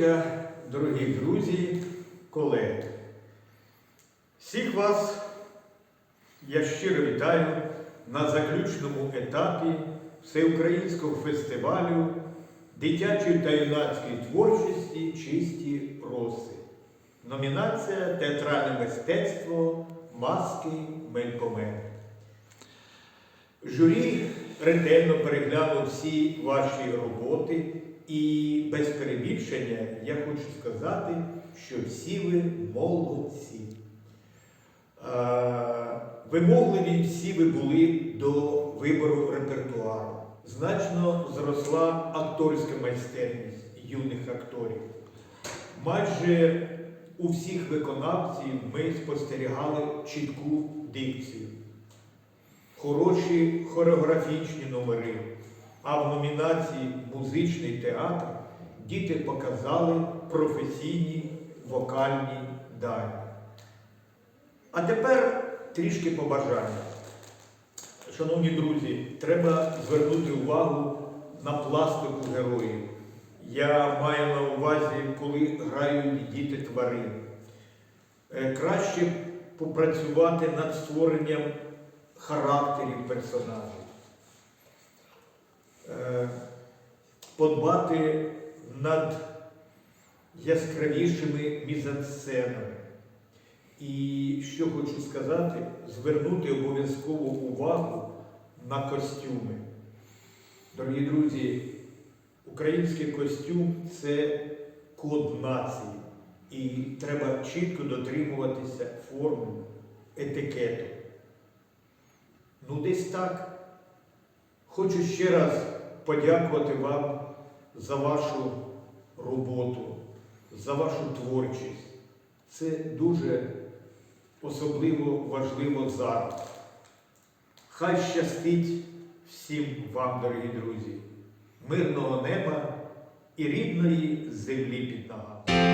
Доброго дорогі друзі, колеги. Всіх вас я щиро вітаю на заключному етапі Всеукраїнського фестивалю дитячої та юнацької творчості Чисті роси. Номінація Театральне мистецтво Маски Мелькомени. Журі ретельно переглянув всі ваші роботи, і без перебільшення я хочу сказати, що всі ви молодці. Вимогливі всі ви були до вибору репертуару. Значно зросла акторська майстерність юних акторів. Майже у всіх виконавців ми спостерігали чітку дикцію хороші хореографічні номери. А в номінації Музичний театр діти показали професійні вокальні дані. А тепер трішки побажання. Шановні друзі, треба звернути увагу на пластику героїв. Я маю на увазі, коли грають діти тварин. Е, Краще попрацювати над створенням характерів персонажів, Е, подбати над яскравішими мізансценами. І що хочу сказати, звернути обов'язково увагу на костюми. Дорогі друзі, український костюм це код нації. І треба чітко дотримуватися форми, етикету. Ну, десь так. Хочу ще раз подякувати вам за вашу роботу, за вашу творчість. Це дуже особливо важливо зараз. Хай щастить всім вам, дорогі друзі, мирного неба і рідної землі під ногами.